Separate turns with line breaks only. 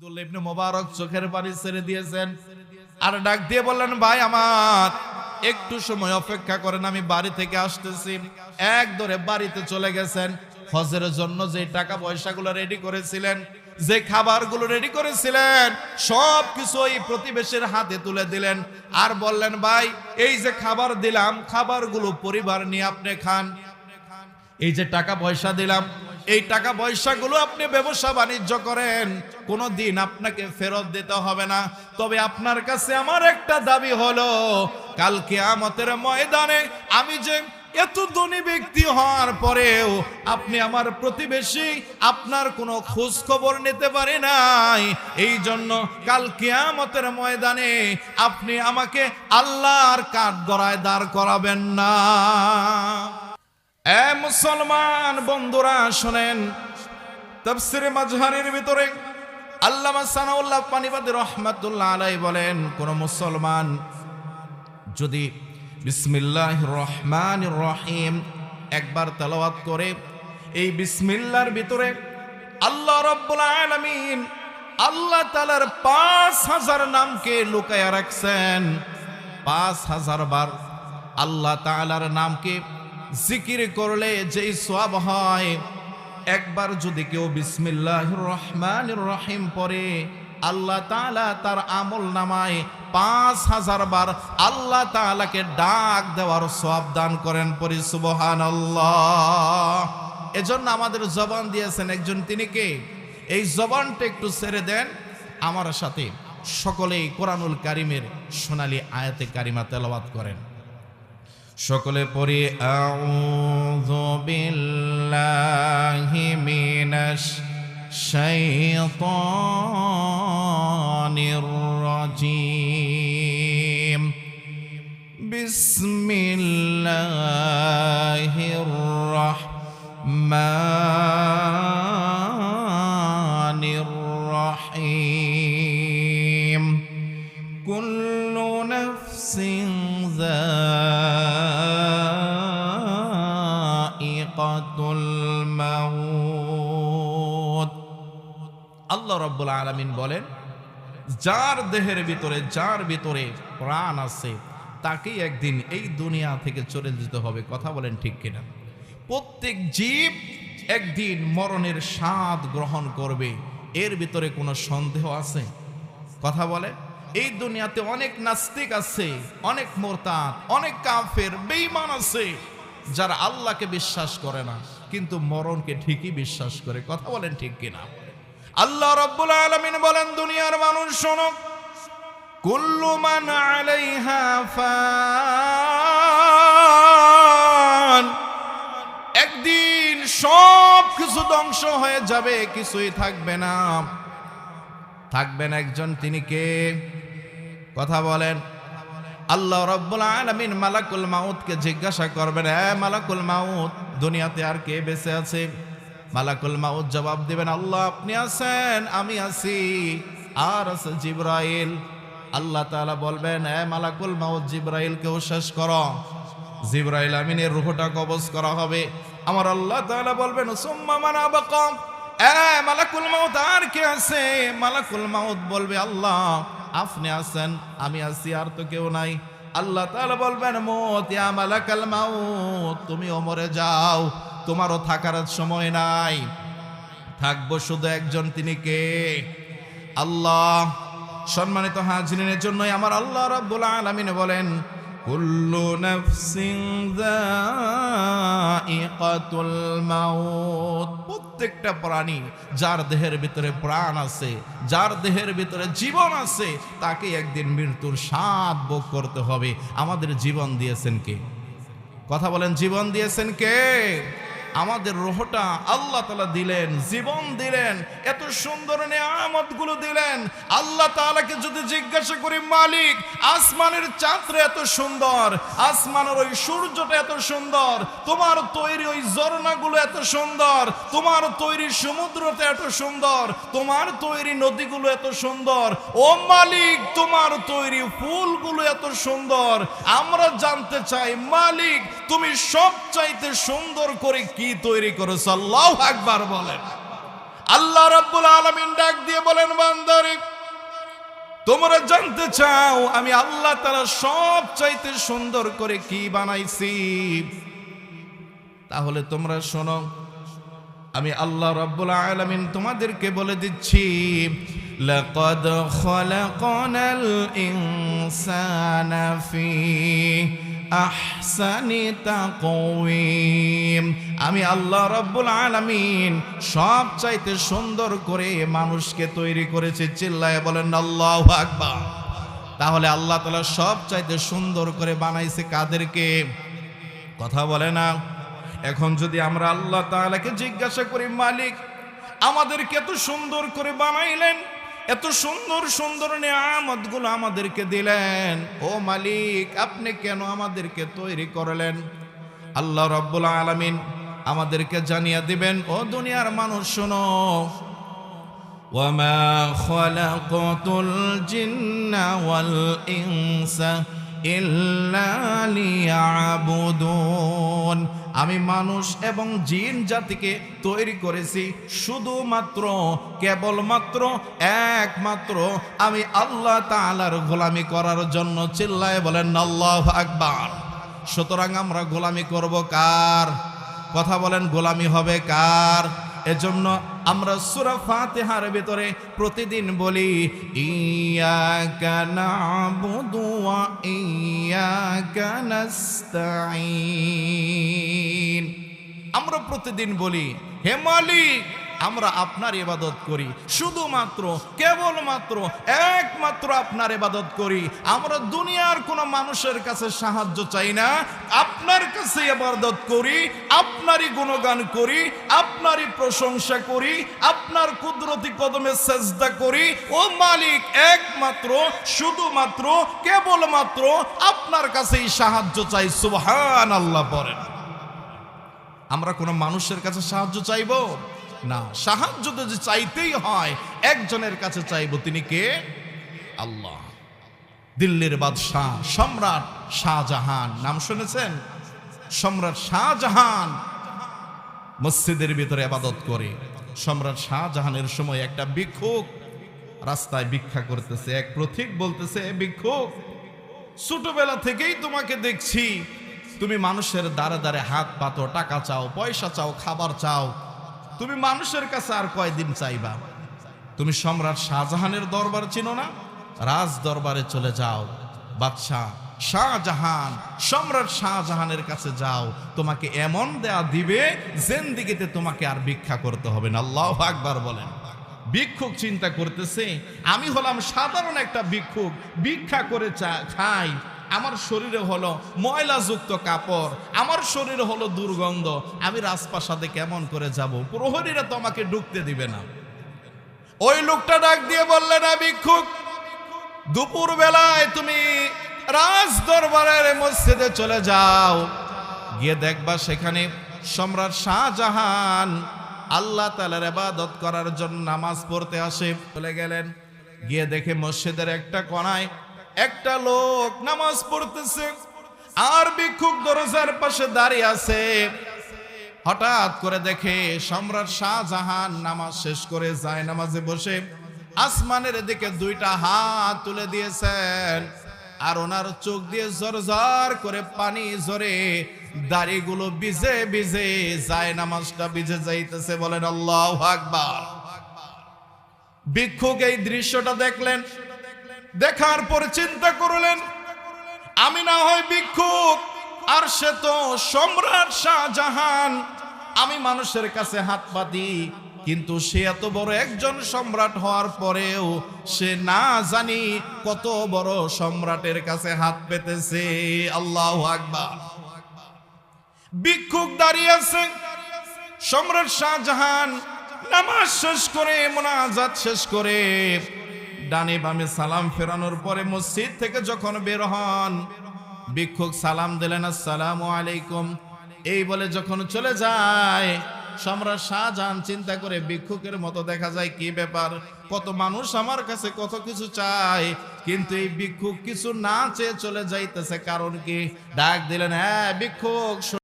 মোবারক চোখের পানি ছেড়ে দিয়েছেন। আর ডাক দিয়ে বললেন, ভাই আমার, একটু সময় অপেক্ষা করেন, আমি বাড়ি থেকে আসতেছি। এক ধরে বাড়িতে চলে গেছেন। হজের জন্য যে টাকা পয়সাগুলো রেডি করেছিলেন, যে খাবারগুলো রেডি করেছিলেন সব কিছু ওই প্রতিবেশীর হাতে তুলে দিলেন। আর বললেন, ভাই, এই যে খাবার দিলাম, খাবারগুলো পরিবার নিয়ে আপনি খান। এই যে টাকা পয়সা দিলাম এই টাকা পয়সাগুলো আপনি ব্যবসা বাণিজ্য করেন কোনো দিন আপনাকে ফেরত দিতে হবে না। তবে আপনার কাছে আমার একটা দাবি হলো কালকে আমতের ময়দানে আমি যে এত ধনী ব্যক্তি হওয়ার পরেও আপনি আমার প্রতিবেশী, আপনার কোনো খোঁজ খবর নিতে পারে নাই। এই জন্য কাল কিয়ামতের ময়দানে আপনি আমাকে আল্লাহর কাঠ গড়ায় দাঁড় করাবেন না। এ মুসলমান বন্ধুরা, শোনেন। তাফসিরে মাজহারের ভিতরে আল্লামা সানাউল্লাহ পানিবাদী রহমাতুল্লাহ আলাই বলেন, কোন মুসলমান যদি বিসমিল্লাহ রহমান রহিম একবার তেলাওয়াত করে, এই বিসমিল্লার ভিতরে আল্লাহ রব্বুল আলামিন আল্লাহ তালার পাঁচ হাজার নামকে লুকায়া রাখছেন। পাঁচ হাজার বার আল্লাহ তালার নামকে জিকির করলে যেই সব হয়, একবার যদি কেউ বিসমিল্লাহ রহমান রহিম পরে আল্লাহ তাআলা তার আমল নামায় পাঁচ হাজার বার আল্লাহ তাআলাকে ডাক দেওয়ার সব দান করেন পরি সুবহান এজন্য আমাদের জবান দিয়েছেন একজন, তিনি কে? এই জবানটা একটু ছেড়ে দেন। আমার সাথে সকলেই কোরআনুল কারিমের সোনালী আয়াতে কারিমা তেলাওয়াত করেন। সকলে পড়ি আউযু বিল্লাহি মিনাশ শাইতানির রাজিম। বিসমিল্লাহির আল্লাহ রাব্বুল আলামিন বলেন, যার দেহের ভিতরে, যার ভিতরে প্রাণ আছে, তাকেই একদিন এই দুনিয়া থেকে চলে যেতে হবে। কথা বলেন ঠিক কিনা? প্রত্যেক জীব একদিন মরণের স্বাদ গ্রহণ করবে। এর ভিতরে কোনো সন্দেহ আছে? কথা বলে, এই দুনিয়াতে অনেক নাস্তিক আছে, অনেক মোরতাদ, অনেক কাফের, বেঈমান আছে, যারা আল্লাহকে বিশ্বাস করে না, কিন্তু মরণকে ঠিকই বিশ্বাস করে। কথা বলেন ঠিক কিনা? আল্লাহ রাব্বুল আলামিন বলেন, দুনিয়ার মানুষ শোনো, কুল্লু মান একদিন সব কিছু ধ্বংস হয়ে যাবে, কিছুই থাকবে না। থাকবেন একজন, তিনি কে? কথা বলেন। আল্লাহ রব্বুল আলমিন মালাকুল মাউতকে জিজ্ঞাসা করবেন হ্যাঁ মালাকুল মাউত, দুনিয়াতে আর কে বেঁচে আছে? মালাকুল মাউত জবাব দিবেন, আল্লাহ, আপনি আছেন, আমি আছি। আর আছে জিব্রাইল। আল্লাহ তাআলা বলবেন হ্যাঁ মালাকুল মাউত, জিব্রাইলকেও শেষ করো। জিব্রাইল আমিনের রুহটা কবজ করা হবে। আমার আল্লাহ তাআলা বলবেন, সুম্মা মান আবাকা। এ মালাকুল মাউত, আর কে আছে? মালাকুল মাউত বলবে, আল্লাহ, আপনি আছেন, আমি আছি, আর তো কেউ নাই। আল্লাহ তাআলা বলবেন, মত ইয়া মালাকাল মাউত, তুমি ওমরে যাও। তোমারও থাকার সময় নাই। থাকব শুধু একজন, তিনি কে? আল্লাহ। সম্মানিত হাজিরিনের জন্যই আমার আল্লাহ রাব্বুল আলামিন বলেন, কুল্লু নাফসিন যায়িকাতুল মাউত। প্রত্যেকটা প্রাণী যার দেহের ভিতরে প্রাণ আছে, যার দেহের ভিতরে জীবন আছে, তাকে একদিন মৃত্যুর স্বাদ ভোগ করতে হবে। আমাদের জীবন দিয়েছেন কে? কথা বলেন, জীবন দিয়েছেন কে? আমাদের রোহটা আল্লাহ তালা দিলেন, জীবন দিলেন, এত সুন্দর নিয়ামতগুলো দিলেন। আল্লাহ তালাকে যদি জিজ্ঞাসা করি, মালিক, আসমানের চাঁদরে এত সুন্দর, আসমানের ওই সূর্যটা এত সুন্দর, তোমার তৈরি ওই ঝর্ণাগুলো এত সুন্দর, তোমার তৈরি সমুদ্রটা এত সুন্দর, তোমার তৈরি নদীগুলো এত সুন্দর, ও মালিক, তোমার তৈরি ফুলগুলো এত সুন্দর। আমরা জানতে চাই, মালিক তুমি সব চাইতে সুন্দর করে কি তৈরি করেছ? আল্লাহ একবার বলেন। আল্লাহ রাব্বুল আলামিন ডাক দিয়ে বলেন বান্দা তোমরা জানতে চাও আমি আল্লাহ তারা সব চাইতে সুন্দর করে কি বানাইছি? তাহলে তোমরা শোনো, আমি আল্লাহ রাব্বুল আলামিন তোমাদেরকে বলে দিচ্ছি, লাকাদ খলাকনাল ইনসানা ফি আহসানি তাকওয়িম। আমি আল্লাহ রাব্বুল আলামিন সব চাইতে সুন্দর করে মানুষকে তৈরি করেছে, চিল্লায় বলেন আল্লাহু আকবার। তাহলে আল্লাহ তাআলা সব চাইতে সুন্দর করে বানাইছে কাদেরকে? কথা বলে না? এখন যদি আমরা আল্লাহ তাআলাকে জিজ্ঞাসা করি, মালিক, আমাদেরকে এত সুন্দর করে বানাইলেন এত সুন্দর সুন্দর নিয়ামতগুলো আমাদেরকে দিলেন ও মালিক আপনি কেন আমাদেরকে তৈরি করলেন আল্লাহ রব্বুল আলামিন আমাদেরকে জানিয়ে দিবেন ও দুনিয়ার মানুষ শোনো وما خلقت الجن والإنس ইয়াবুদুন আমি মানুষ এবং জিন জাতিকে তৈরি করেছি শুধুমাত্র, কেবলমাত্র, একমাত্র। আমি আল্লাহ তালার গোলামি করার জন্য চিল্লায় বলেন, আল্লাহ আকবার। সুতরাং আমরা গোলামি করব কার? কথা বলেন, গোলামি হবে কার? এজন্য আমরা সুরা ফাতেহার ভিতরে প্রতিদিন বলি, ইয়াকা নাবুদু ওয়া ইয়াকা আমরা প্রতিদিন বলি, হে মালিক আমরা আপনার ইবাদত করি। শুধুমাত্র, কেবলমাত্র, একমাত্র আপনার ইবাদত করি। আমরা দুনিয়ার কোনো মানুষের কাছে সাহায্য চাই না। আপনার কাছে ইবাদত করি, আপনারই গুণগান করি, আপনারই প্রশংসা করি, আপনার কুদরতি কদমে সেজদা করি। ও মালিক, একমাত্র, শুধুমাত্র, কেবলমাত্র আপনার কাছেই সাহায্য চাই। সুবহান আল্লাহ পড়েন আমরা কোনো মানুষের কাছে সাহায্য চাইব? না। সাহায্য যদি চাইতেই হয়, একজনের কাছে চাইব তিনি কে? আল্লাহ। দিল্লির বাদশাহ, সম্রাট শাহজাহান। নাম শুনেছেন? সম্রাট শাহজাহান মসজিদের ভিতরে আবাদত করে। সম্রাট শাহজাহানের সময় একটা ভিক্ষুক রাস্তায় ভিক্ষা করতেছে, এক প্রতীক বলতেছে "এ ভিক্ষুক, ছোটবেলা থেকেই তোমাকে দেখছি। তুমি মানুষের দ্বারে দ্বারে হাত পাতো, টাকা চাও, পয়সা চাও, খাবার চাও তুমি মানুষের কাছে আর কয়দিন চাইবা? তুমি সম্রাট শাহজাহানের দরবার চিনো না? রাজ দরবারে চলে যাও। বাদশাহ শাহজাহান, সম্রাট শাহজাহানের কাছে যাও। তোমাকে এমন দেয়া দিবে, জেন্দিগিতে তোমাকে আর ভিক্ষা করতে হবে না। আল্লাহ আকবার বলেন। ভিক্ষুক চিন্তা করতেছে, আমি হলাম সাধারণ একটা ভিক্ষুক, ভিক্ষা করে চা- খাই। আমার শরীরে হলো ময়লাযুক্ত কাপড়, আমার শরীরে হলো দুর্গন্ধ, আমি রাজপ্রাসাদে কেমন করে যাব? প্রহরীরা তো আমাকে ঢুকতে দিবে না। ওই লোকটা ডাক দিয়ে বললেন ভিক্ষুক দুপুর বেলায় তুমি রাজ দরবারের মসজিদে চলে যাও। গিয়ে দেখবা সেখানে সম্রাট শাহজাহান আল্লাহ তালার ইবাদত করার জন্য নামাজ পড়তে আসে। চলে গেলেন। গিয়ে দেখে মসজিদের একটা কোনায় একটা লোক নামাজ পড়তেছে আর ভিক্ষুক দরজার পাশে দাঁড়িয়ে আছে। হঠাৎ করে দেখে সম্রাট শাহজাহান নামাজ শেষ করে যায় নামাজে বসে। আসমানের দিকে দুইটা হাত তুলে দিয়েছেন আর ওনার চোখ দিয়ে জর করে পানি ঝরে দাড়িগুলো ভিজে ভিজে যায়, নামাজটা ভিজে যাইতেছে বলেন আল্লাহ আকবার। ভিক্ষুক এই দৃশ্যটা দেখলেন দেখার পর চিন্তা করলেন, আমি না হয় ভিক্ষুক, আর সে তো সম্রাট শাহজাহান। আমি মানুষের কাছে হাত পাতি কিন্তু সে এত বড় একজন সম্রাট হওয়ার পরেও সে না জানি কত বড় সম্রাটের কাছে হাত পেতেছে। আল্লাহ আকবার। ভিক্ষুক দাঁড়িয়ে আছে, সম্রাট শাহজাহান, নামাজ শেষ করে, মোনাজাত শেষ করে ডানে বামে সালাম ফেরানোর পরে মসজিদ থেকে যখন বের হন, ভিক্ষুক সালাম দিলেন, আসসালামু আলাইকুম। এই বলে যখন চলে যায়, সম্রাট শাহজাহান চিন্তা করে ভিক্ষুকের মতো দেখা যায়, কি ব্যাপার? কত মানুষ আমার কাছে কত কিছু চায়, কিন্তু এই ভিক্ষুক কিছু না চেয়ে চলে যাইতেছে। কারণ কি? ডাক দিলেন হ্যাঁ ভিক্ষুক